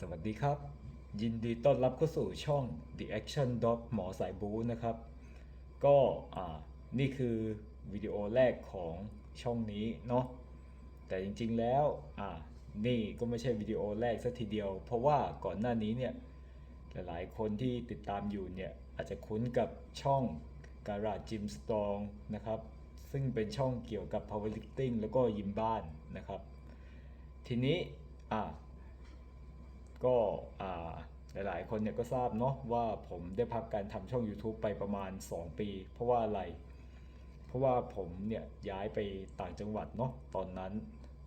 สวัสดีครับ ยินดีต้อนรับเข้าสู่ช่อง The Action Dog หมอสายบูนะครับ ก็อ่านี่คือวิดีโอแรกของช่องนี้เนาะแต่จริงๆแล้วอ่านี่ก็ไม่ใช่วิดีโอแรกสัทีเดียว เพราะว่าก่อนหน้านี้เนี่ยหลายๆคนที่ติดตามอยู่เนี่ยอาจจะคุ้นกับช่องการาจิมสตองนะครับ ซึ่งเป็นช่องเกี่ยวกับ powerlifting แล้วก็ยิมบ้านนะครับ ทีนี้อ่า ก็อ่าหลายๆ คนเนี่ยก็ทราบเนาะว่าผมได้พักการทำช่อง YouTube ไปประมาณ 2 ปี เพราะว่าอะไร เพราะว่าผมเนี่ยย้ายไปต่างจังหวัดเนาะตอนนั้น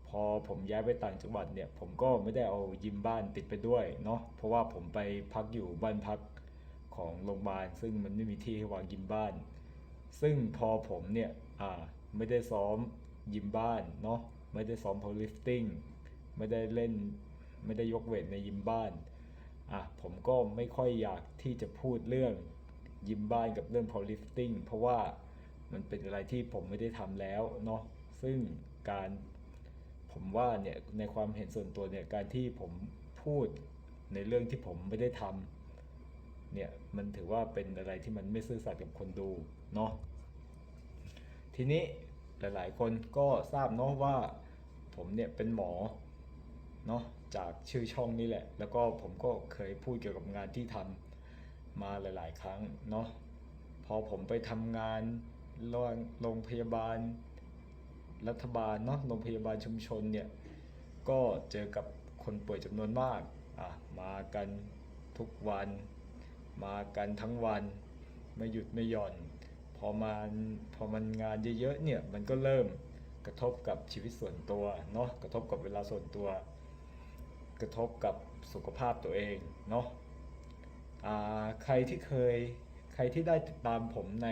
พอผมย้ายไปต่างจังหวัดเนี่ยผมก็ไม่ได้เอายิมบ้านติดไปด้วยเนาะเพราะว่าผมไปพักอยู่บ้านพักของโรงพยาบาลซึ่งมันไม่มีที่ให้วางยิมบ้าน ซึ่งพอผมเนี่ยไม่ได้ซ้อมยิมบ้านเนาะไม่ได้ซ้อม powerlifting ไม่ได้เล่น ไม่ได้ยกเวทในยิมบ้านอะผมก็ไม่ค่อยอยากที่จะพูดเรื่องยิมบ้านกับเรื่อง powerlifting เพราะว่ามันเป็นอะไรที่ผมไม่ได้ทำแล้วเนาะซึ่งการผมว่าเนี่ยในความเห็นส่วนตัวเนี่ยการที่ผมพูดในเรื่องที่ผมไม่ได้ทำเนี่ยมันถือว่าเป็นอะไรที่มันไม่ซื่อสัตย์กับคนดูเนาะทีนี้หลาย ๆ คนก็ทราบเนาะว่าผมเนี่ยเป็นหมอเนาะ จากชื่อช่องนี่แหละ แล้วก็ผมก็เคยพูดเกี่ยวกับงานที่ทำมาหลาย ๆ ครั้งเนาะพอผมไปทำงานโรงโรงพยาบาลรัฐบาลเนาะโรงพยาบาลชุมชนเนี่ยก็เจอกับคนป่วยจำนวนมากอะมากันทุกวัน มากันทั้งวันไม่หยุดไม่หย่อนพอมันพอมันงานเยอะๆเนี่ยมันก็เริ่มกระทบกับชีวิตส่วนตัวเนาะกระทบกับเวลาส่วนตัว กระทบกับสุขภาพตัวเองเนาะใครที่เคยใครที่ได้ติดตามผมใน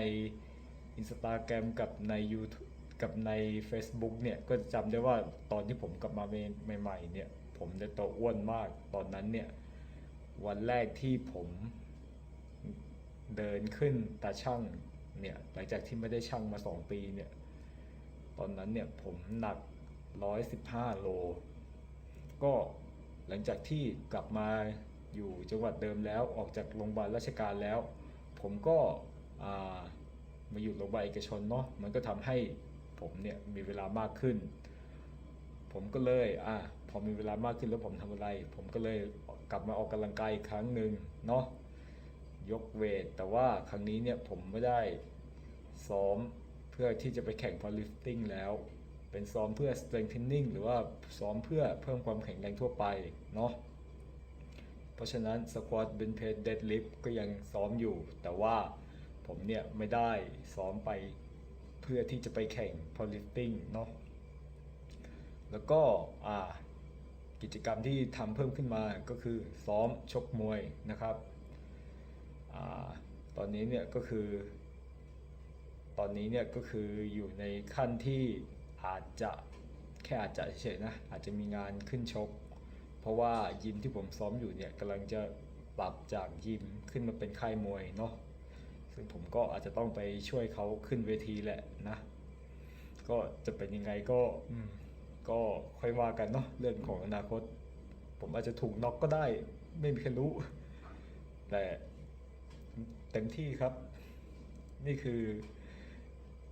Instagram กับใน YouTube กับใน Facebook เนี่ยก็จำได้ว่าตอนที่ผมกลับมาใหม่ๆเนี่ยผมได้โตวอ้วนมากตอนนั้นเนี่ยวันแรกที่ผมเดินขึ้นตาช่างเนี่ยหลังจากที่ไม่ได้ช่างมา 2 ปีเนี่ยตอนนั้นเนี่ยผมหนัก 115 โล ก็ หลังจากที่กลับมาอยู่จังหวัดเดิมแล้วออกจากโรงพยาบาลราชการแล้ว ผมก็ามาอยู่โรงพยาบาลเอกชนเนาะมันก็ทำให้ผมเนี่ยมีเวลามากขึ้น ผมก็เลยอะพอมีเวลามากขึ้นแล้วผมทำอะไร ผมก็เลยกลับมาออกกำลังกายอีกครั้งหนึ่งเนาะยกเวท แต่ว่าครั้งนี้เนี่ยผมไม่ได้ซ้อมเพื่อที่จะไปแข่ง powerlifting แล้ว เป็นซ้อมเพื่อ strengthening หรือว่าซ้อมเพื่อเพิ่มความแข็งแรงทั่วไปเนาะเพราะฉะนั้น squat bench press deadlift ก็ยังซ้อมอยู่ แต่ว่าผมเนี่ยไม่ได้ซ้อมไปเพื่อที่จะไปแข่ง powerlifting เนาะแล้วก็อ่ากิจกรรมที่ทำเพิ่มขึ้นมาก็คือซ้อมชกมวยนะครับอาตอนนี้เนี่ยก็คือ ตอนนี้เนี่ยก็คืออยู่ในขั้นที่ อาจจะแค่อาจจะเฉยๆนะอาจจะมีงานขึ้นชก เพราะว่ายิมที่ผมซ้อมอยู่เนี่ยกำลังจะปรับจากยิมขึ้นมาเป็นค่ายมวยเนาะซึ่งผมก็อาจจะต้องไปช่วยเขาขึ้นเวทีแหละนะ ก็จะเป็นยังไงก็อืมก็ค่อยว่ากันเนาะเรื่องของอนาคต ผมอาจจะถูกน็อกก็ได้ ไม่มีใครรู้ แต่เต็มที่ครับ นี่คือ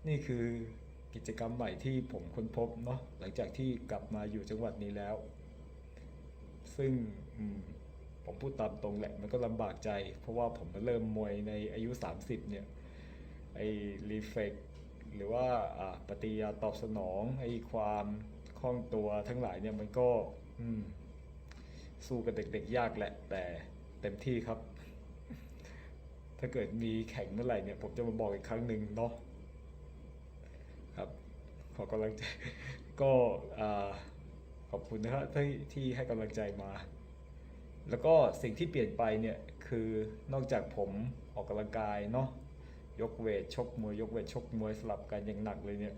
นี่คือ กิจกรรมใหม่ที่ผมค้นพบเนาะหลังจากที่กลับมาอยู่จังหวัดนี้แล้ว ซึ่งมผมพูดตามตรงแหละมันก็ลำบากใจ เพราะว่าผมมาเริ่มมวยในอายุ 30 เนี่ยไอ้รีเฟกหรือว่าปฏิยาตอบสนองไอ้ความคล่องตัวทั้งหลายเนี่ยมันก็สู้กับเด็กๆยากแหละ แต่เต็มที่ครับ ถ้าเกิดมีแข่งเมื่อไหร่เนี่ย ผมจะมาบอกอีกครั้งหนึ่งเนาะ ขอกำลังใจก็ขอบคุณนะครับที่ที่ให้กำลังใจมา แล้วก็สิ่งที่เปลี่ยนไปเนี่ยคือนอกจากผมออกกำลังกายเนาะยกเวทชกมวยยกเวทชกมวยสลับกันอย่างหนักเลยเนี่ย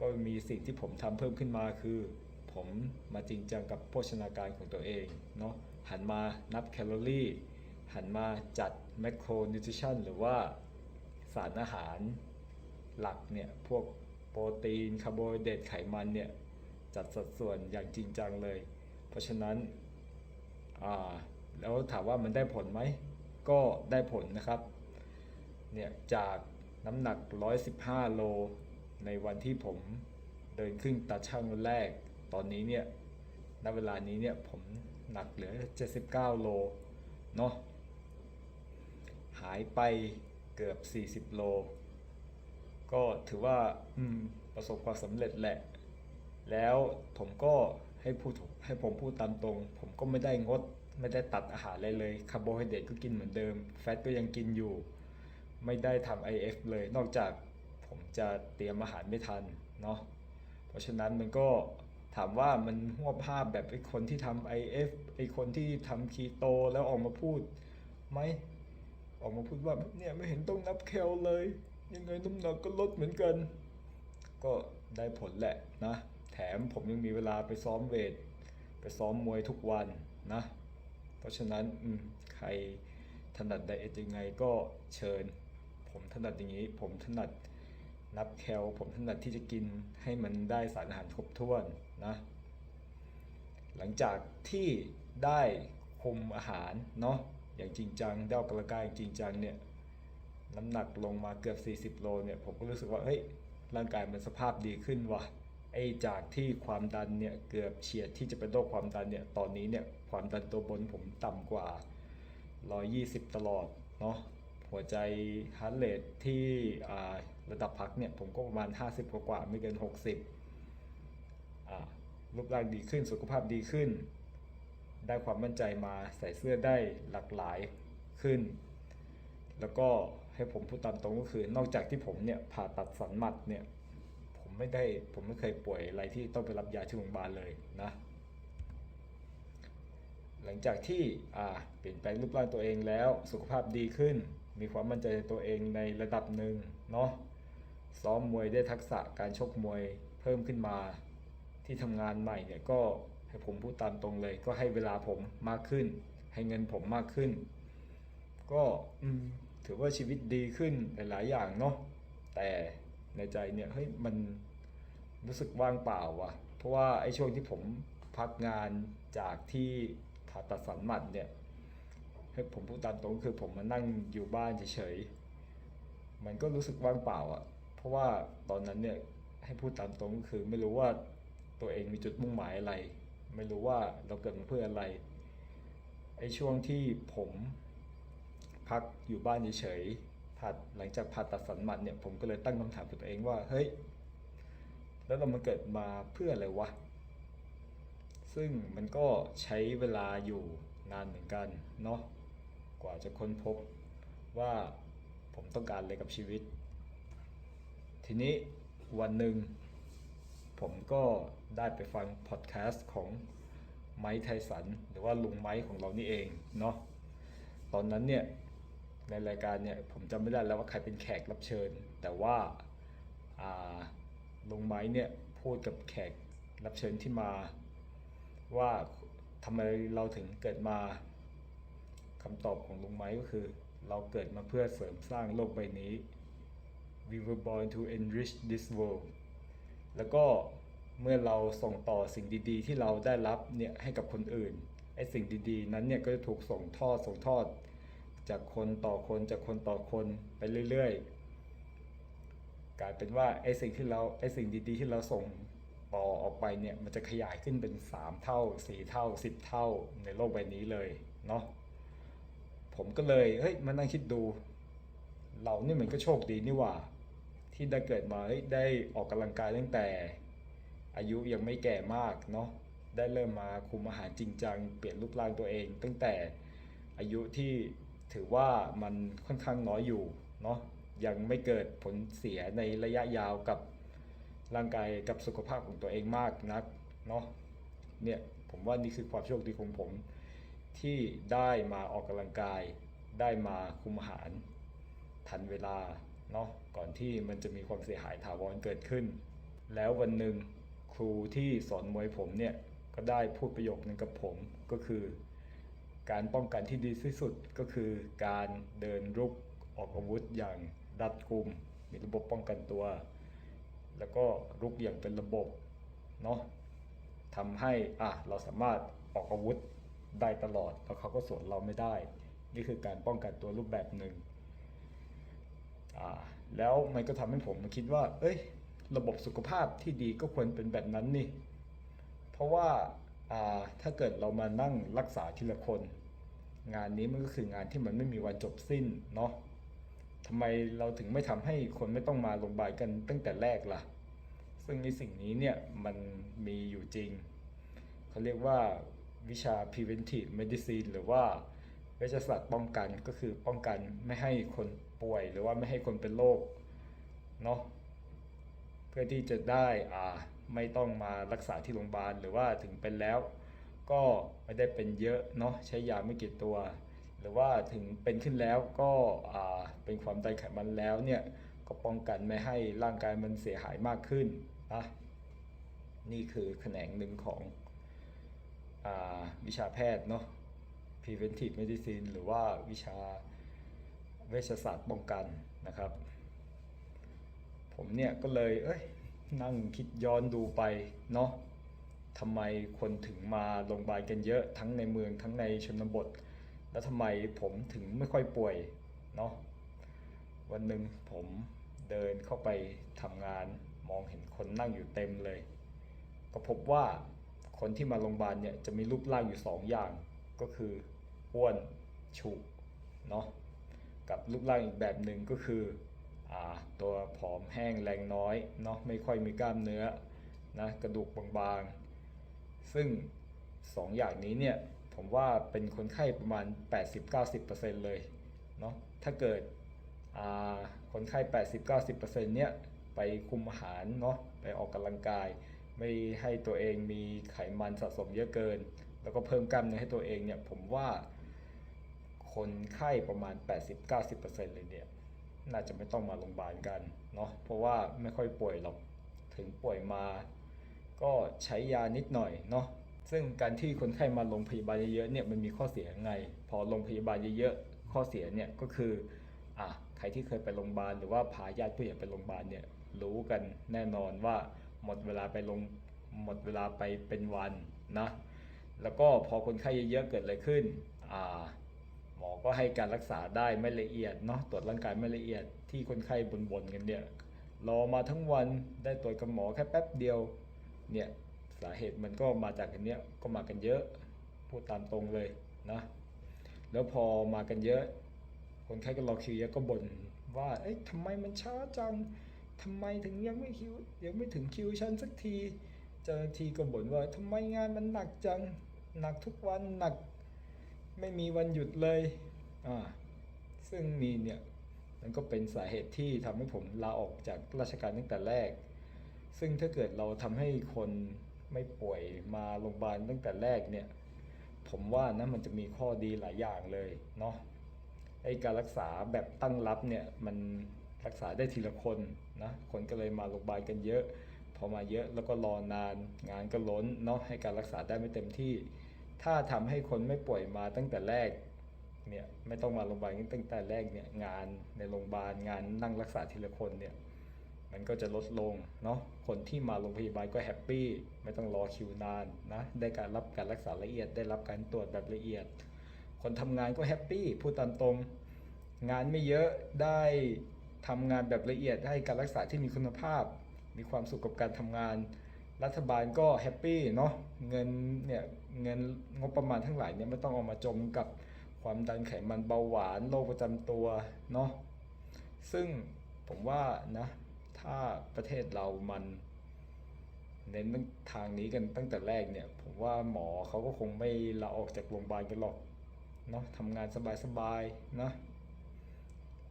ก็มีสิ่งที่ผมทำเพิ่มขึ้นมาคือ ผมมาจริงจังกับโภชนาการของตัวเองเนาะหันมานับแคลอรี่ หันมาจัดแมคโครนิวทริชั่นหรือว่าสารอาหารหลักเนี่ยพวก โปรตีนคาร์โบไฮเดรตไขมันเนี่ยจัดสัดส่วนอย่างจริงจังเลย เพราะฉะนั้นอ่าแล้วถามว่ามันได้ผลไหม ก็ได้ผลนะครับ เนี่ยจากน้ำหนัก 115 โล ในวันที่ผมเดินขึ้นตาช่างวันแรก ตอนนี้เนี่ย ณ เวลานี้เนี่ยผมหนักเหลือ 79 โล เนาะ หายไปเกือบ 40 โล ก็ถือว่าอืมประสบความสำเร็จแหละ แล้วผมก็ให้พูดให้ผมพูดตามตรง ผมก็ไม่ได้งด ไม่ได้ตัดอาหารอะไรเลยคาร์โบไฮเดรตก็กินเหมือนเดิม แฟตก็ยังกินอยู่ ไม่ได้ทำ IF เลย นอกจากผมจะเตรียมอาหารไม่ทันเนาะเพราะฉะนั้นมันก็ถามว่ามันหัวภาพแบบไอ้คนที่ทำ IF ไอ้คนที่ทำคีโตแล้วออกมาพูดไหมออกมาพูดว่าเนี่ยไม่เห็นต้องนับแคลเลย ยังไงน้ำหนักก็ลดเหมือนกัน ก็ได้ผลแหละนะ แถมผมยังมีเวลาไปซ้อมเวท ไปซ้อมมวยทุกวันนะ เพราะฉะนั้นใครถนัดไดเอทยังไงก็เชิญ ผมถนัดอย่างนี้ ผมถนัดนับแคล ผมถนัดที่จะกินให้มันได้สารอาหารครบถ้วนนะ หลังจากที่ได้คุมอาหารเนาะอย่างจริงจังได้ออกกำลังกายอย่างจริงจังเนี่ย น้ำหนักลงมาเกือบ 40 โลเนี่ยผมก็รู้สึกว่าเฮ้ยร่างกายมันสภาพดีขึ้นว่ะไอ้จากที่ความดันเนี่ยเกือบเฉียดที่จะเป็นโรคความดันเนี่ยตอนนี้เนี่ยความดันตัวบนผมต่ำกว่า 120 ตลอดเนาะหัวใจฮาร์ดเรทที่อ่าระดับพักเนี่ยผมก็ประมาณ 50กว่าไม่เกิน 60รูปร่างดีขึ้นสุขภาพดีขึ้น ได้ความมั่นใจมาใส่เสื้อได้หลากหลายขึ้น แล้วก็ ให้ผมพูดตามตรงก็คือนอกจากที่ผมเนี่ยผ่าตัดสันหมัดเนี่ยผมไม่ได้ผมไม่เคยป่วยอะไรที่ต้องไปรับยาที่โรงพยาบาลเลยนะหลังจากที่เปลี่ยนแปลงรูปร่างตัวเองแล้วสุขภาพดีขึ้น มีความมั่นใจในตัวเองในระดับหนึ่งเนาะซ้อมมวยได้ทักษะการชกมวยเพิ่มขึ้นมา ที่ทำงานใหม่เนี่ยก็ให้ผมพูดตามตรงเลย ก็ให้เวลาผมมากขึ้น ให้เงินผมมากขึ้น ก็อืม ถือว่าชีวิตดีขึ้นหลาย ๆ อย่างเนาะแต่ในใจเนี่ยเฮ้ยมันรู้สึกว่างเปล่าว่ะ เพราะว่าไอ้ช่วงที่ผมพักงานจากที่ผ่าตัดสันหมัดเนี่ยให้ผมพูดตามตรงคือผมมานั่งอยู่บ้านเฉยๆมันก็รู้สึกว่างเปล่าอะ เพราะว่าตอนนั้นเนี่ยให้พูดตามตรงก็คือไม่รู้ว่าตัวเองมีจุดมุ่งหมายอะไร ไม่รู้ว่าเราเกิดมาเพื่ออะไรไอ้ช่วงที่ผม พักอยู่บ้านเฉยๆผ่าหลังจากผ่าตัดสันหมัดเนี่ยผมก็เลยตั้งคำถามกับตัวเองว่าเฮ้ยแล้วเรามาเกิดมาเพื่ออะไรวะ ซึ่งมันก็ใช้เวลาอยู่นานเหมือนกันเนาะกว่าจะค้นพบว่าผมต้องการอะไรกับชีวิต ทีนี้วันหนึ่งผมก็ได้ไปฟังพอดแคสต์ของไมค์ไทสันหรือว่าลุงไมค์ของเรานี่เองเนาะตอนนั้นเนี่ย ในรายการเนี่ยผมจำไม่ได้แล้วว่าใครเป็นแขกรับเชิญ แต่ว่าลุงไม้เนี่ยพูดกับแขกรับเชิญที่มา ว่าทำไมเราถึงเกิดมาคำตอบของลุงไม้ก็คือ เราเกิดมาเพื่อเสริมสร้างโลกใบนี้ we were born to enrich this world แล้วก็เมื่อเราส่งต่อสิ่งดีๆ ที่เราได้รับเนี่ยให้กับคนอื่นไอ้สิ่งดีๆ นั้นเนี่ยก็จะถูกส่งทอดส่งทอด จากคนต่อคนจากคนต่อคนไปเรื่อยๆ กลายเป็นว่าไอ้สิ่งที่เราไอ้สิ่งดีๆ ที่เราส่งต่อออกไปเนี่ยมันจะขยายขึ้นเป็น 3 เท่า 4 เท่า 10 เท่าในโลกใบนี้เลยเนาะผมก็เลยเฮ้ยมานั่งคิดดู เราเนี่ยมันก็โชคดีนี่หว่า ที่ได้เกิดมาได้ออกกำลังกายตั้งแต่ อายุยังไม่แก่มากเนาะได้เริ่มมาคุมอาหารจริงจัง เปลี่ยนรูปร่างตัวเอง ตั้งแต่อายุที่ ถือว่ามันค่อนข้างน้อยอยู่เนาะยังไม่เกิดผลเสียในระยะยาวกับร่างกายกับสุขภาพของตัวเองมากนักเนาะเนี่ยผมว่านี่คือความโชคดีของผมที่ได้มาออกกำลังกาย ได้มาคุมอาหาร ทันเวลาเนาะก่อนที่มันจะมีความเสียหายถาวรเกิดขึ้น แล้ววันหนึ่งครูที่สอนมวยผมเนี่ยก็ได้พูดประโยคนึงกับผมก็คือ การป้องกันที่ดีที่สุดก็คือการเดินรุกออกอาวุธอย่างรัดกุม มีระบบป้องกันตัว แล้วก็รุกอย่างเป็นระบบเนาะทำให้อะเราสามารถออกอาวุธได้ตลอดแล้วเขาก็สวนเราไม่ได้ นี่คือการป้องกันตัวรูปแบบหนึ่งอ่าแล้วมันก็ทำให้ผมมาคิดว่า เอ้ย ระบบสุขภาพที่ดีก็ควรเป็นแบบนั้นนี่ เพราะว่า ถ้าเกิดเรามานั่งรักษาทีละคน งานนี้มันก็คืองานที่มันไม่มีวันจบสิ้นเนาะทำไมเราถึงไม่ทำให้คนไม่ต้องมาโรงพยาบาลกันตั้งแต่แรกล่ะ ซึ่งในสิ่งนี้เนี่ยมันมีอยู่จริง เขาเรียกว่าวิชา preventive medicine หรือว่าเวชศาสตร์ป้องกันก็คือป้องกันไม่ให้คนป่วย หรือว่าไม่ให้คนเป็นโรคเนาะเพื่อที่จะได้อ่า ไม่ต้องมารักษาที่โรงพยาบาลหรือว่าถึงเป็นแล้ว ก็ไม่ได้เป็นเยอะเนาะใช้ยาไม่กี่ตัว หรือว่าถึงเป็นขึ้นแล้วก็เป็นความดันไขมันแล้วเนี่ยก็ป้องกันไม่ให้ร่างกายมันเสียหายมากขึ้นนะนี่คือแขนงหนึ่งของอวิชาแพทย์เนาะ preventive medicine หรือว่าวิชาเวชศาสตร์ป้องกันนะครับ ผมเนี่ยก็เลยเอ้ย นั่งคิดย้อนดูไปเนาะทำไมคนถึงมาโรงพยาบาลกันเยอะทั้งในเมืองทั้งในชนบท แล้วทำไมผมถึงไม่ค่อยป่วยเนาะวันหนึ่งผมเดินเข้าไปทำงานมองเห็นคนนั่งอยู่เต็มเลย ก็พบว่าคนที่มาโรงพยาบาลเนี่ยจะมีรูปร่างอยู่สองอย่าง ก็คืออ้วนฉุเนาะกับรูปร่างอีกแบบหนึ่งก็คือ ตัวผอมแห้งแรงน้อยเนาะไม่ค่อยมีกล้ามเนื้อนะกระดูกบางๆ ซึ่งสองอย่างนี้เนี่ยผมว่าเป็นคนไข้ประมาณ 80-90%เลยเนาะถ้าเกิดคนไข้ 80-90%เนี่ยไปคุมอาหารเนาะไปออกกำลังกาย ไม่ให้ตัวเองมีไขมันสะสมเยอะเกิน แล้วก็เพิ่มกล้ามเนื้อให้ตัวเองเนี่ยผมว่าคนไข้ประมาณ 80-90%เลยเนี่ย น่าจะไม่ต้องมาโรงพยาบาลกันเนาะเพราะว่าไม่ค่อยป่วยหรอกถึงป่วยมา ก็ใช้ยานิดหน่อยเนาะซึ่งการที่คนไข้มาโรงพยาบาลเยอะๆเนี่ยมันมีข้อเสียยังไง พอโรงพยาบาลเยอะๆข้อเสียเนี่ยก็คืออะใครที่เคยไปโรงพยาบาลหรือว่าพาญาติผู้ใหญ่ไปโรงพยาบาลเนี่ยรู้กันแน่นอนว่าหมดเวลาไปลงหมดเวลาไปเป็นวันนะแล้วก็พอคนไข้เยอะๆเกิดอะไรขึ้นอ่า หมอก็ให้การรักษาได้ไม่ละเอียดเนาะตรวจร่างกายไม่ละเอียดที่คนไข้บ่นๆกันเนี่ยรอมาทั้งวันได้ตรวจกับหมอแค่แป๊บเดียวเนี่ยสาเหตุมันก็มาจากอันเนี้ยก็มากันเยอะพูดตามตรงเลยนะแล้วพอมากันเยอะ คนไข้ก็รอคิวเยอะก็บ่นว่าเอ๊ะทำไมมันช้าจังทำไมถึงยังไม่คิวยังไม่ถึงคิวฉันสักที เจ้าหน้าที่ก็บ่นว่าทำไมงานมันหนักจังหนักทุกวันหนัก ไม่มีวันหยุดเลยอ่าซึ่งมีเนี่ยมันก็เป็นสาเหตุที่ทำให้ผมลาออกจากราชการตั้งแต่แรก ซึ่งถ้าเกิดเราทำให้คนไม่ป่วยมาโรงพยาบาลตั้งแต่แรกเนี่ย ผมว่านะมันจะมีข้อดีหลายอย่างเลยเนาะไอการรักษาแบบตั้งรับเนี่ยมันรักษาได้ทีละคนนะคนก็เลยมาโรงพยาบาลกันเยอะ พอมาเยอะแล้วก็รอนานงานก็ล้นเนาะให้การรักษาได้ไม่เต็มที่ ถ้าทำให้คนไม่ป่วยมาตั้งแต่แรกเนี่ยไม่ต้องมาโรงพยาบาลตั้งแต่แรกเนี่ยงานในโรงพยาบาลงานนั่งรักษาทีละคนเนี่ยมันก็จะลดลงเนาะคนที่มาโรงพยาบาลก็แฮปปี้ไม่ต้องรอคิวนานนะได้การรับการรักษาละเอียด ได้รับการตรวจแบบละเอียด คนทำงานก็แฮปปี้พูดตามตรง งานไม่เยอะได้ทำงานแบบละเอียดได้การรักษาที่มีคุณภาพ มีความสุขกับการทำงาน รัฐบาลก็แฮปปี้เนาะเงินเนี่ย เงินงบประมาณทั้งหลายเนี่ยไม่ต้องเอามาจมกับความดันไขมันเบาหวานโรคประจำตัวเนาะซึ่งผมว่านะถ้าประเทศเรามันเน้นทางนี้กันตั้งแต่แรกเนี่ย ผมว่าหมอเขาก็คงไม่ลาออกจากโรงพยาบาลกันหรอกเนาะทำงานสบายๆนะ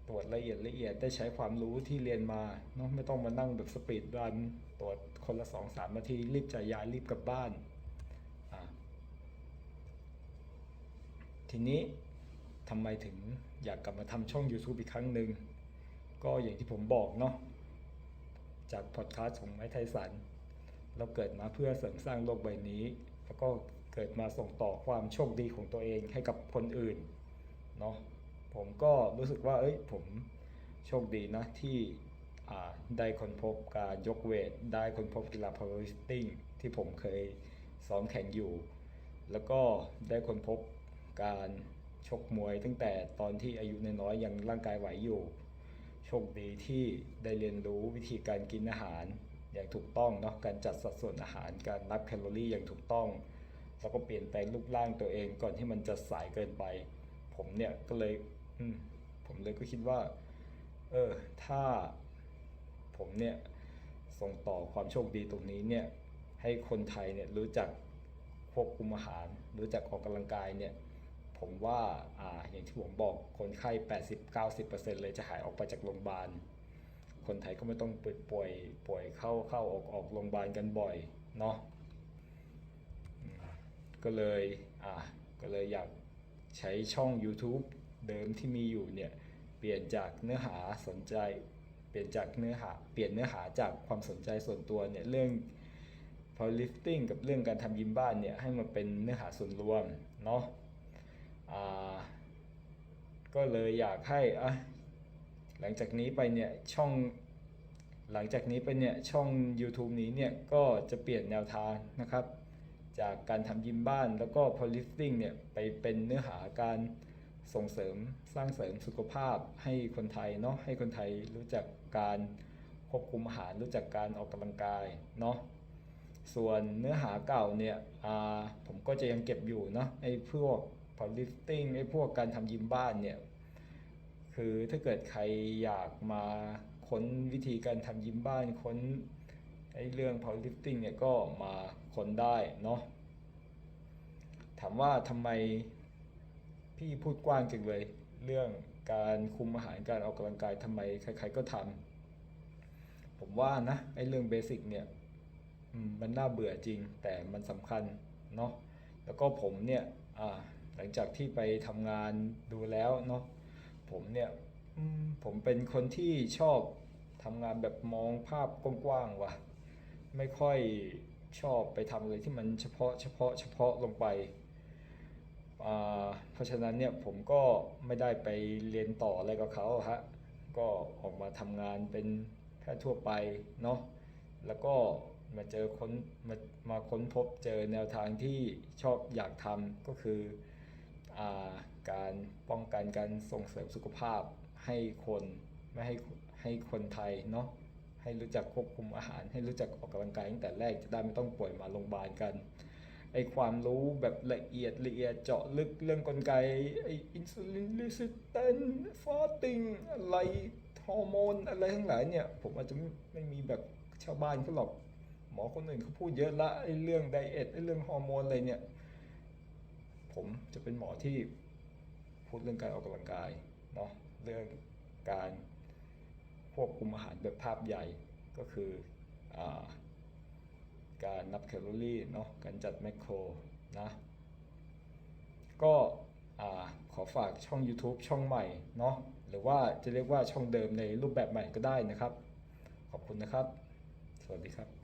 ตรวจละเอียดละเอียดได้ใช้ความรู้ที่เรียนมาเนาะไม่ต้องมานั่งแบบสปีดรันตรวจคนละสองสามนาทีรีบจ่ายยารีบกลับบ้านอ่า ทีนี้ทำไมถึงอยากกลับมาทำช่อง YouTube อีกครั้งหนึ่งก็อย่างที่ผมบอกเนาะจากพอดคาสต์ของไม้ไทสัน เราเกิดมาเพื่อเสริมสร้างโลกใบนี้ แล้วก็เกิดมาส่งต่อความโชคดีของตัวเองให้กับคนอื่นเนาะผมก็รู้สึกว่าเอ้ยผมโชคดีนะที่ได้ค้นพบการยกเวท ได้ค้นพบกีฬา powerlifting ที่ผมเคยซ้อมแข่งอยู่ แล้วก็ได้ค้นพบ การชกมวยตั้งแต่ตอนที่อายุน้อยๆยังร่างกายไหวอยู่โชคดีที่ได้เรียนรู้วิธีการกินอาหารอย่างถูกต้องเนาะการจัดสัดส่วนอาหารการนับแคลอรี่อย่างถูกต้องแล้วก็เปลี่ยนแปลงรูปร่างตัวเองก่อนที่มันจะสายเกินไป ผมเนี่ยก็เลยผมเลยก็คิดว่า เออ ถ้าผมเนี่ยส่งต่อความโชคดีตรงนี้เนี่ยให้คนไทยเนี่ยรู้จักควบคุมอาหาร รู้จักออกกำลังกายเนี่ย ผมว่าออย่างที่ผมบอกคนไข้ 80-90%เลยจะหายออกไปจากโรงพยาบาล คนไทยก็ไม่ต้องป่วยป่วยป่วยเข้าเข้าออกออกโรงพยาบาลกันบ่อยเนาะก็เลยอ่าก็เลยอยากใช้ช่อง YouTube เดิมที่มีอยู่เนี่ยเปลี่ยนจากเนื้อหาสนใจ เปลี่ยนจากเนื้อหาเปลี่ยนเนื้อหาจากความสนใจส่วนตัวเนี่ยเรื่อง powerlifting กับเรื่องการทำยิมบ้านเนี่ยให้มาเป็นเนื้อหาส่วนรวมเนาะ ก็เลยอยากให้อะหลังจากนี้ไปเนี่ยช่องหลังจากนี้ไปเนี่ยช่อง YouTube นี้เนี่ยก็จะเปลี่ยนแนวทางนะครับ จากการทำยิมบ้านแล้วก็ powerlifting เนี่ยไปเป็นเนื้อหาการส่งเสริมสร้างเสริมสุขภาพให้คนไทยเนาะให้คนไทยรู้จักการควบคุมอาหารรู้จักการออกกำลังกายเนาะส่วนเนื้อหาเก่าเนี่ยผมก็จะยังเก็บอยู่เนาะไอ้พวก powerlifting ไอ้พวกการทำยิมบ้านเนี่ย คือถ้าเกิดใครอยากมาค้นวิธีการทำยิมบ้านค้นไอ้เรื่อง powerlifting เนี่ยก็มาค้นได้เนาะถามว่าทำไมพี่พูดกว้างจังเลย เรื่องการคุมอาหารการออกกำลังกายทำไมใครๆก็ทำผมว่านะไอ้เรื่องเบสิกเนี่ยมมันน่าเบื่อจริงแต่มันสำคัญเนาะแล้วก็ผมเนี่ยอ่า หลังจากที่ไปทำงานดูแล้วเนาะผมเนี่ยผมเป็นคนที่ชอบทำงานแบบมองภาพกว้างๆว่ะไม่ค่อยชอบไปทำอะไรที่มันเฉพาะเฉพาะเฉพาะลงไปอ่าเพราะฉะนั้นเนี่ยผมก็ไม่ได้ไปเรียนต่ออะไรกับเขาฮะ ก็ออกมาทำงานเป็นแพทย์ทั่วไปเนาะ แล้วก็มาเจอค้นมามาค้นพบเจอแนวทางที่ชอบอยากทำก็คือ การป้องกันการส่งเสริมสุขภาพให้คนไม่ให้ให้คนไทยเนาะให้รู้จักควบคุมอาหาร ให้รู้จักออกกำลังกายตั้งแต่แรกจะได้ไม่ต้องป่วยมาโรงพยาบาลกันไอความรู้แบบละเอียดละเอียดเจาะลึกเรื่องกลไกไออินซูลินรีสิสแตนฟาสติงอะไรฮอร์โมนอะไรทั้งหลายเนี่ย ผมอาจจะไม่ไม่มีแบบชาวบ้านเขาหรอกหมอคนอื่นเขาพูดเยอะละไอเรื่องไดเอทไอเรื่องฮอร์โมนอะไรเนี่ย ผมจะเป็นหมอที่พูดเรื่องการออกกำลังกายเนาะเรื่องการควบคุมอาหารแบบภาพใหญ่ก็คืออการนับแคลอรี่เนาะการจัดแมคโครนะก็ขอฝากช่อง YouTube ช่องใหม่เนาะหรือว่าจะเรียกว่าช่องเดิมในรูปแบบใหม่ก็ได้นะครับ ขอบคุณนะครับ สวัสดีครับ